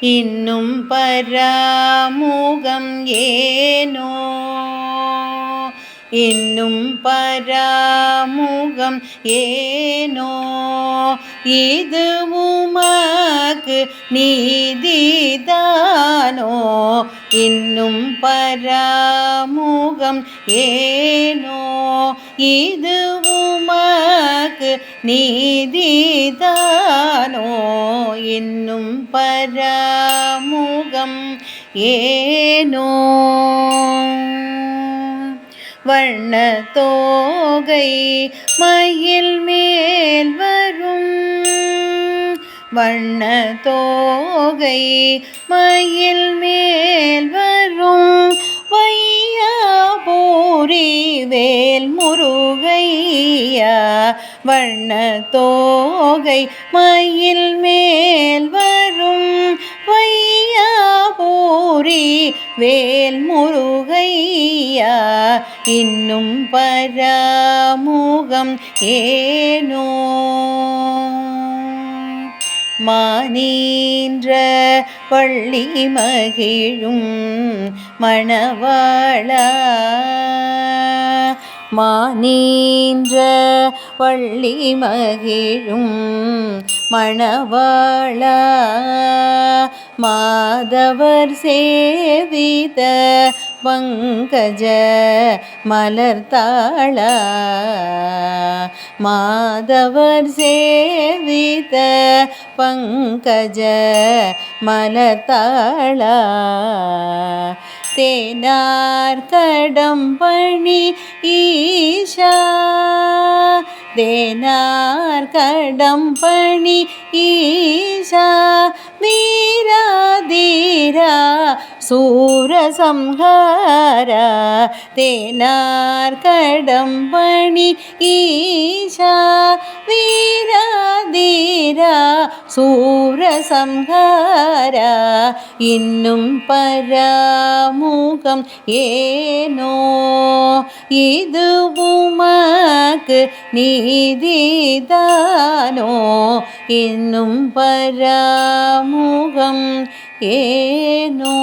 இன்னும் பராமுகம் ஏனோ? இன்னும் பராமுகம் ஏனோ? இது உமக்கு நீதிதானோ? இன்னும் பராமுகம் ஏனோ? இது உமக்கு நீதிதானோ? இன்னும் பராமுகம் ஏனோ? வண்ணத்தோகை மயில் மேல் வரும். வண்ணத்தோகை மயில் மேல் வேல் முருகையா வண்ண தோகை மயில் மேல் வரும் வையாபூரி வேல் முருகையா இன்னும் பராமுகம் ஏனோ? மானீன்ற பள்ளி மகிழும் மணவாளா மானீன்ற வள்ளி மகிழும் மணவாள மாதவர் சேவித பங்கஜ மலர்த்தாள மாதவர் சேவித பங்கஜ மலர்த்தாள തേനാർക്കടം പണി ഈശ. തേനാർക്കടം പണി ഈശ. വീരാധീര സൂരസംഹാര. തേനാർക്കടം പണി ഈശ. വീ வீரா தீரா சூரசம்ஹார இன்னும் பராமுகம் ஏனோ இது உமக்கு நீதிதானோ இன்னும் பராமுகம் ஏனோ